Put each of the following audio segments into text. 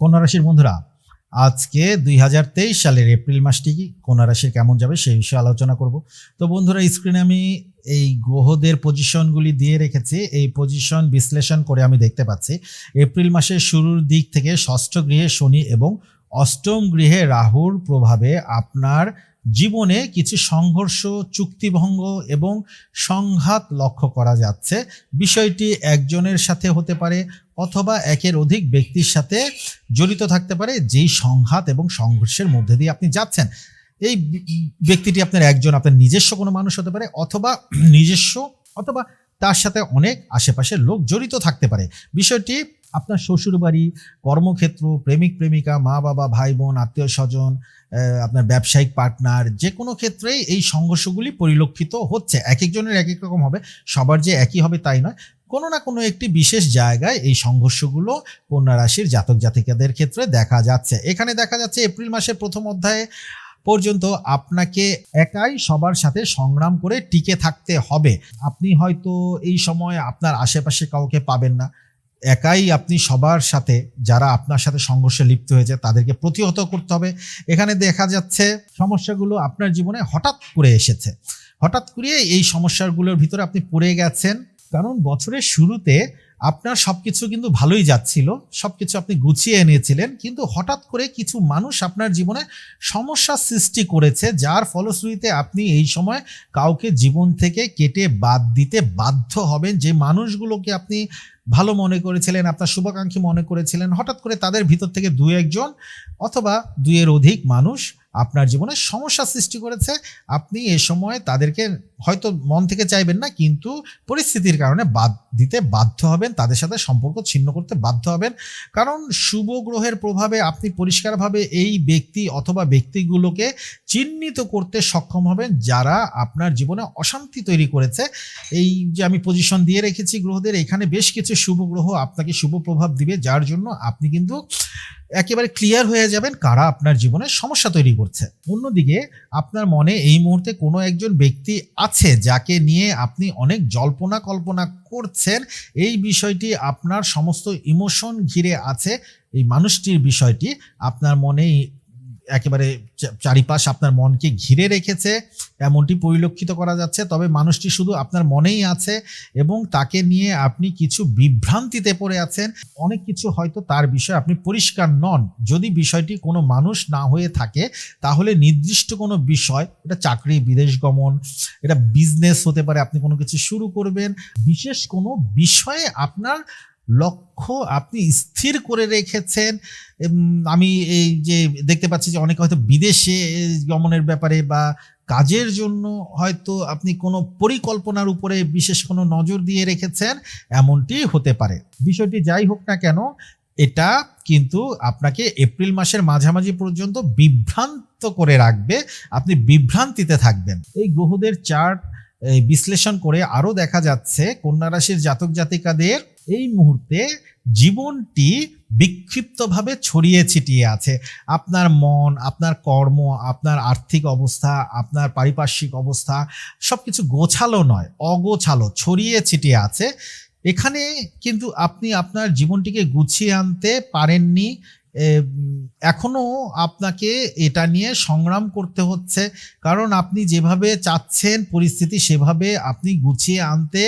কন্যা রাশির বন্ধুরা, আজকে দুই হাজার তেইশ সালের এপ্রিল মাসটি কন্যা রাশির কেমন যাবে সেই বিষয়ে আলোচনা করব। তো বন্ধুরা স্ক্রিনে আমি এই গ্রহদের পজিশনগুলি দিয়ে রেখেছি। এই পজিশন বিশ্লেষণ করে আমি দেখতে পাচ্ছি। এপ্রিল মাসের শুরুর দিক থেকে ষষ্ঠ গৃহে শনি এবং অষ্টম গৃহে রাহুর প্রভাবে আপনার জীবনে কিছু সংঘর্ষ, চুক্তিভঙ্গ এবং সংঘাত লক্ষ্য করা যাচ্ছে। বিষয়টি একজনের সাথে হতে পারে অথবা একের অধিক ব্যক্তির সাথে জড়িত থাকতে পারে, যেই সংঘাত এবং সংঘর্ষের মধ্যে দিয়ে আপনি যাচ্ছেন। এই ব্যক্তিটি আপনার একজন, আপনার নিজস্ব কোনো মানুষ হতে পারে অথবা নিজস্ব অথবা তার সাথে অনেক আশেপাশের লোক জড়িত থাকতে পারে। বিষয়টি আপনার শ্বশুর বাড়ি কর্মক্ষেত্র, প্রেমিক, প্রেমিকা, মা বাবা, ভাই বোন, আত্মীয় স্বজন আপনার ব্যবসায়িক পার্টনার, যে কোনো ক্ষেত্রেই এই সংঘর্ষগুলি পরিলক্ষিত হচ্ছে। এক একজনের এক এক রকম হবে, সবার যে একই হবে তাই নয়। কোনো না কোনো একটি বিশেষ জায়গায় এই সংঘর্ষগুলো কন্যা রাশির জাতক জাতিকাদের ক্ষেত্রে দেখা যাচ্ছে। এখানে দেখা যাচ্ছে এপ্রিল মাসের প্রথম অধ্যায়ে পর্যন্ত আপনাকে একাই সবার সাথে সংগ্রাম করে টিকে থাকতে হবে। আপনি হয়তো এই সময় আপনার আশেপাশে কাউকে পাবেন না। একাই আপনি সবার সাথে, যারা আপনার সাথে সংঘর্ষে লিপ্ত হয়েছে, তাদেরকে প্রতিহত করতে হবে। এখানে দেখা যাচ্ছে সমস্যাগুলো আপনার জীবনে হঠাৎ করে এসেছে। হঠাৎ করে এই সমস্যাগুলোর ভিতরে আপনি পড়ে গেছেন। কারণ বছরের শুরুতে আপনার সবকিছু কিন্তু ভালোই যাচ্ছিল, সবকিছু আপনি গুছিয়ে এনেছিলেন, কিন্তু হঠাৎ করে কিছু মানুষ আপনার জীবনে সমস্যা সৃষ্টি করেছে, যার ফলশ্রুতিতে আপনি এই সময় কাউকে জীবন থেকে কেটে বাদ দিতে বাধ্য হবেন। যে মানুষগুলোকে আপনি ভালো মনে করেছিলেন, আপনার শুভাকাঙ্ক্ষী মনে করেছিলেন, হঠাৎ করে তাদের ভিতর থেকে দু একজন অথবা দুইয়ের অধিক মানুষ আপনার জীবনে সমস্যা সৃষ্টি করেছে। আপনি এ সময় তাদেরকে হয়তো মন থেকে চাইবেন না, কিন্তু পরিস্থিতির কারণে বাদ দিতে বাধ্য হবেন, তাদের সাথে সম্পর্ক ছিন্ন করতে বাধ্য হবেন। কারণ শুভ গ্রহের প্রভাবে আপনি পরিষ্কারভাবে এই ব্যক্তি অথবা ব্যক্তিগুলোকে চিহ্নিত করতে সক্ষম হবেন, যারা আপনার জীবনে অশান্তি তৈরি করেছে। এই যে আমি পজিশন দিয়ে রেখেছি গ্রহদের, এখানে বেশ কিছু শুভ গ্রহ আপনাকে শুভ প্রভাব দিবে, যার জন্য আপনি কিন্তু একেবারে ক্লিয়ার হয়ে যাবেন কারা আপনার জীবনে সমস্যা তৈরি করছে। অন্যদিকে আপনার মনে এই মুহূর্তে কোনো একজন ব্যক্তি আছে, যাকে নিয়ে আপনি অনেক জল্পনা কল্পনা করছেন এই বিষয়টি আপনার সমস্ত ইমোশন ঘিরে আছে এই মানুষটির বিষয়টি আপনার মনে একেবারে চারিপাশ আপনার মনকে ঘিরে রেখেছে, এমনটি পরিলক্ষিত করা যাচ্ছে। তবে মানুষটি শুধু আপনার মনেই আছে এবং তাকে নিয়ে আপনি কিছু বিভ্রান্তিতে পড়ে আছেন। অনেক কিছু হয়তো তার বিষয়ে আপনি পরিষ্কার নন। যদি বিষয়টি কোনো মানুষ না হয়ে থাকে, তাহলে নির্দিষ্ট কোনো বিষয়, এটা চাকরি, বিদেশ গমন, এটা বিজনেস হতে পারে, আপনি কোনো কিছু শুরু করবেন। বিশেষ কোনো বিষয়ে আপনার লক্ষ্য আপনি স্থির করে রেখেছেন। আমি এই যে দেখতে পাচ্ছি যে অনেকে হয়তো বিদেশে গমনের ব্যাপারে বা কাজের জন্য হয়তো আপনি কোনো পরিকল্পনার উপরে বিশেষ কোনো নজর দিয়ে রেখেছেন, এমনটি হতে পারে। বিষয়টি যাই হোক না কেন, এটা কিন্তু আপনাকে এপ্রিল মাসের মাঝামাঝি পর্যন্ত বিভ্রান্ত করে রাখবে। আপনি বিভ্রান্তিতে থাকবেন। এই গ্রহদের চার্ট বিশ্লেষণ করে আরও দেখা যাচ্ছে কন্যা রাশির জাতক জাতিকাদের এই মুহূর্তে জীবনটি বিক্ষিপ্তভাবে ছড়িয়ে ছিটিয়ে আছে। আপনার মন, আপনার কর্ম, আপনার আর্থিক অবস্থা, আপনার পারিপার্শ্বিক অবস্থা সব কিছু গোছালো নয়, অগোছালো, ছড়িয়ে ছিটিয়ে আছে। এখানে কিন্তু আপনি আপনার জীবনটিকে গুছিয়ে আনতে পারেননি এখনও আপনাকে এটা নিয়ে সংগ্রাম করতে হচ্ছে। কারণ আপনি যেভাবে চাচ্ছেন পরিস্থিতি, সেভাবে আপনি গুছিয়ে আনতে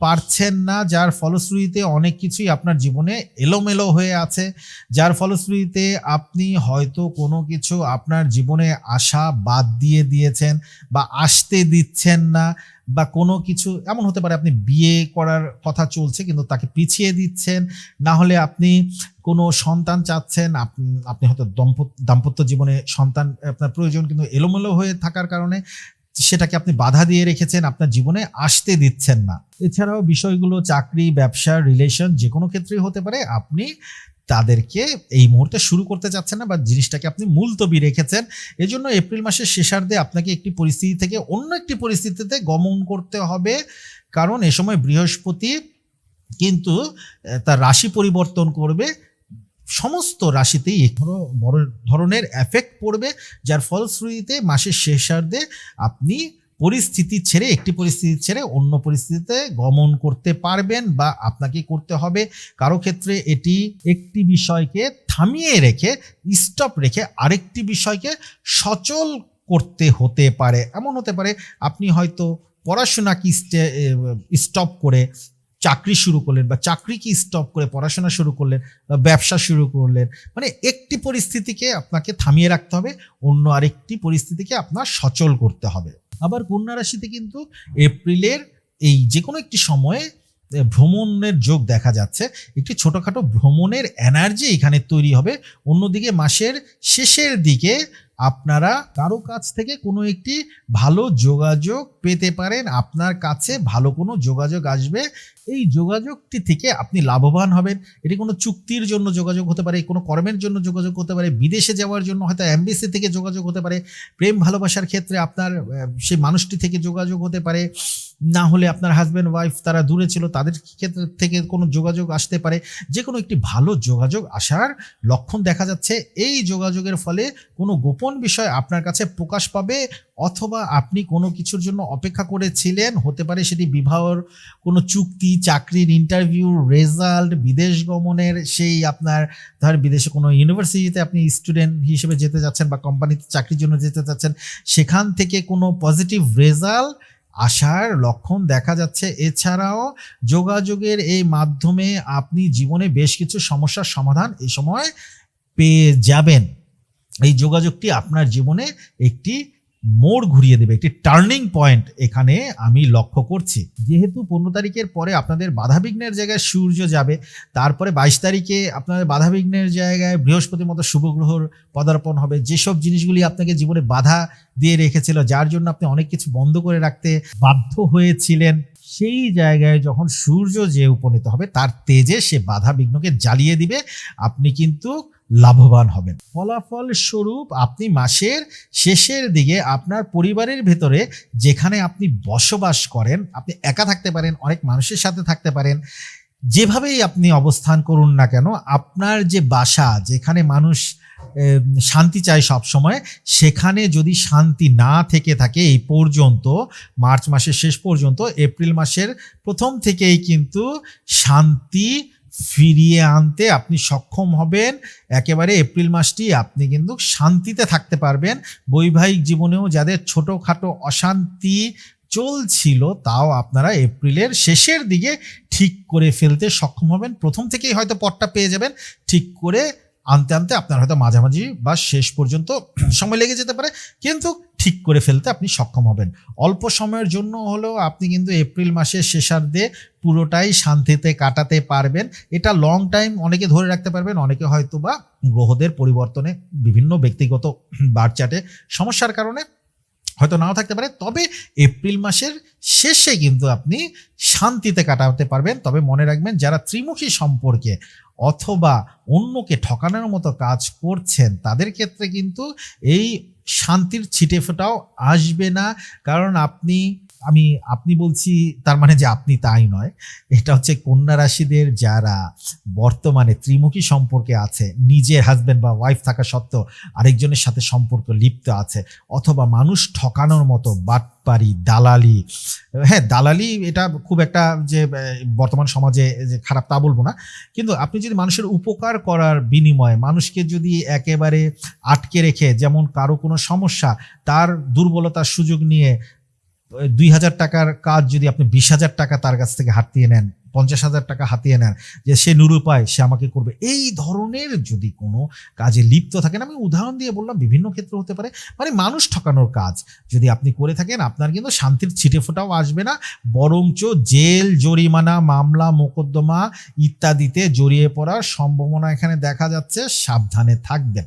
পারছেন না, যার ফলশ্রুতিতে অনেক কিছুই আপনার জীবনে এলোমেলো হয়ে আছে, যার ফলশ্রুতিতে আপনি হয়তো কোনো কিছু আপনার জীবনে আসা বাদ দিয়ে দিয়েছেন বা আসতে দিচ্ছেন না বা কোনো কিছু, এমন হতে পারে আপনি বিয়ে করার কথা চলছে কিন্তু তাকে পিছিয়ে দিচ্ছেন, না হলে আপনি কোনো সন্তান চাচ্ছেন, আপ- আপনি হয়তো দম্পত, দাম্পত্য জীবনে সন্তান আপনার প্রয়োজন কিন্তু এলোমেলো হয়ে থাকার কারণে সেটাকে আপনি বাধা দিয়ে রেখেছেন, আপনার জীবনে আসতে দিচ্ছেন না। এছাড়াও বিষয়গুলো, চাকরি, ব্যবসা রিলেশন যে কোনো ক্ষেত্রেই হতে পারে, আপনি তাদেরকে এই মুহূর্তে শুরু করতে চাচ্ছেন না বা জিনিসটাকে আপনি মুলতবি রেখেছেন। এজন্য এপ্রিল মাসের শেষার্ধে আপনাকে একটি পরিস্থিতি থেকে অন্য একটি পরিস্থিতিতে গমন করতে হবে। কারণ এ সময় বৃহস্পতি কিন্তু তার রাশি পরিবর্তন করবে। সমস্ত রাশিতেই ধর- বড় ধরনের এফেক্ট পড়বে, যার ফলশ্রুতিতে মাসের শেষার্ধে আপনি পরিস্থিতি ছেড়ে, একটি পরিস্থিতি ছেড়ে অন্য পরিস্থিতিতে গমন করতে পারবেন বা আপনাকে করতে হবে। কারও ক্ষেত্রে এটি একটি বিষয়কে থামিয়ে রেখে স্টপ রেখে আরেকটি বিষয়কে সচল করতে হতে পারে। এমন হতে পারে, আপনি হয়তো পড়াশোনা কি স্টপ করে চাকরি শুরু করলেন বা চাকরি কি স্টপ করে পড়াশোনা শুরু করলেন বা ব্যবসা শুরু করলেন মানে একটি পরিস্থিতিকে আপনাকে থামিয়ে রাখতে হবে, অন্য আরেকটি পরিস্থিতিকে আপনার সচল করতে হবে। আবার কন্যা রাশিতে কিন্তু এপ্রিলের এই যে কোনো একটি সময়ে ভ্রমণের যোগ দেখা যাচ্ছে, একটি ছোটোখাটো ভ্রমণের এনার্জি এখানে তৈরি হবে। অন্যদিকে মাসের শেষের দিকে আপনারা কারও কাছ থেকে কোনো একটি ভালো যোগাযোগ পেতে পারেন, আপনার কাছে ভালো কোনো যোগাযোগ আসবে, এই যোগাযোগটি থেকে আপনি লাভবান হবেন। এটি কোনো চুক্তির জন্য যোগাযোগ হতে পারে, কোনো কর্মের জন্য যোগাযোগ হতে পারে, বিদেশে যাওয়ার জন্য হয়তো এমবিসি থেকে যোগাযোগ হতে পারে, প্রেম ভালোবাসার ক্ষেত্রে আপনার সেই মানুষটি থেকে যোগাযোগ হতে পারে, না হলে আপনার হাজব্যান্ড ওয়াইফ তারা দূরে ছিল, তাদের ক্ষেত্রে থেকে কোনো যোগাযোগ আসতে পারে যে কোনো একটি ভালো যোগাযোগ আসার লক্ষণ দেখা যাচ্ছে। এই যোগাযোগের ফলে কোনো গোপন বিষয় আপনার কাছে প্রকাশ পাবে অথবা আপনি কোনো কিছুর জন্য অপেক্ষা করেছিলেন? হতে পারে সেটি বিবাহর কোনো চুক্তি, চাকরির ইন্টারভিউ রেজাল্ট বিদেশ গমনের সেই আপনার ধর বিদেশে কোনো ইউনিভার্সিটিতে আপনি স্টুডেন্ট হিসেবে যেতে যাচ্ছেন বা কোম্পানিতে চাকরির জন্য যেতে যাচ্ছেন, সেখান থেকে কোনো পজিটিভ রেজাল্ট আসার লক্ষণ দেখা যাচ্ছে। এছাড়াও যোগাযোগের এই মাধ্যমে আপনি জীবনে বেশ কিছু সমস্যার সমাধান এই সময় পেয়ে যাবেন। এই যোগাযোগটি আপনার জীবনে একটি মোড় ঘুরিয়ে দেবে, একটি টার্নিং পয়েন্ট এখানে আমি লক্ষ্য করছি। যেহেতু পনেরো তারিখের পরে আপনাদের বাধাবিঘ্নের জায়গায় সূর্য যাবে, তারপরে বাইশ তারিখে আপনাদের বাধাবিঘ্নের জায়গায় বৃহস্পতির মতো শুভ গ্রহর পদার্পণ হবে, যেসব জিনিসগুলি আপনাকে জীবনে বাধা দিয়ে রেখেছিল, যার জন্য আপনি অনেক কিছু বন্ধ করে রাখতে বাধ্য হয়েছিলেন সেই জায়গায় যখন সূর্য যে উপনীত হবে, তার তেজে সে বাধা বিঘ্নকে জ্বালিয়ে দিবে, আপনি কিন্তু লাভবান হবেন। ফলাফল স্বরূপ আপনি মাসের শেষের দিকে আপনার পরিবারের ভেতরে যেখানে আপনি বসবাস করেন, আপনি একা থাকতে পারেন, অনেক মানুষের সাথে থাকতে পারেন, যেভাবেই আপনি অবস্থান করুন না কেন, আপনার যে বাসা, যেখানে মানুষ শান্তি চায় সব সময় সেখানে যদি শান্তি না থেকে থাকে এই পর্যন্ত, মার্চ মাসের শেষ পর্যন্ত, এপ্রিল মাসের প্রথম থেকেই কিন্তু শান্তি ফিরিয়ে আনতে আপনি সক্ষম হবেন। একেবারে এপ্রিল মাসটি আপনি কিন্তু শান্তিতে থাকতে পারবেন। বৈবাহিক জীবনেও যাদের ছোটোখাটো অশান্তি চলছিল, তাও আপনারা এপ্রিলের শেষের দিকে ঠিক করে ফেলতে সক্ষম হবেন। প্রথম থেকেই হয়তো পটটা পেয়ে যাবেন, ঠিক করে আনতে আনতে আপনার হয়তো মাঝামাঝি বা শেষ পর্যন্ত সময় লেগে যেতে পারে, কিন্তু ঠিক করে ফেলতে আপনি সক্ষম হবেন। অল্প সময়ের জন্য হলেও আপনি কিন্তু এপ্রিল মাসের শেষার্ধে পুরোটাই শান্তিতে কাটাতে পারবেন। এটা লং টাইম অনেকে ধরে রাখতে পারবেন, অনেকে হয়তো বা গ্রহদের পরিবর্তনে বিভিন্ন ব্যক্তিগত বারচাটে সমস্যার কারণে হয়তো নাও থাকতে পারে। তবে এপ্রিল মাসের শেষে কিন্তু আপনি শান্তিতে কাটাতে পারবেন। তবে মনে রাখবেন, যারা ত্রিমুখী সম্পর্কে অথবা অন্যকে ঠকানোর মতো কাজ করছেন, তাদের ক্ষেত্রে কিন্তু এই শান্তির ছিটেফোটাও আসবে না। কারণ আপনি আমি, আপনি বলছি, তার মানে যে আপনি তাই নয়। এটা হচ্ছে কন্যা রাশিদের যারা বর্তমানে ত্রিমুখী সম্পর্কে আছে, নিজের হাজবেন্ড বা ওয়াইফ থাকা সত্ত্বেও আরেকজনের সাথে সম্পর্ক লিপ্ত আছে, অথবা মানুষ ঠকানোর মতো বাটপারি, দালালি। হ্যাঁ দালালি এটা খুব একটা যে বর্তমান সমাজে যে খারাপ তা বলব না। কিন্তু আপনি যদি মানুষের উপকার করার বিনিময়ে মানুষকে যদি একেবারে আটকে রেখে, যেমন কারও কোনো সমস্যা, তার দুর্বলতার সুযোগ নিয়ে দুই হাজার টাকার কাজ যদি আপনি বিশ হাজার টাকা তার কাছ থেকে হাতিয়ে নেন, পঞ্চাশ হাজার টাকা হাতিয়ে নেন, যে সে নিরুপায় সে আমাকে করবে। এই ধরনের যদি কোনো কাজে লিপ্ত থাকেন, আমি উদাহরণ দিয়ে বললাম, বিভিন্ন ক্ষেত্রে হতে পারে মানে মানুষ ঠকানোর কাজ। যদি আপনি করে থাকেন, আপনার কিন্তু শান্তির ছিটে ফোটাও আসবে না, বরঞ্চ জেল, জরিমানা, মামলা, মোকদ্দমা ইত্যাদিতে জড়িয়ে পড়ার সম্ভাবনা এখানে দেখা যাচ্ছে। সাবধানে থাকবেন।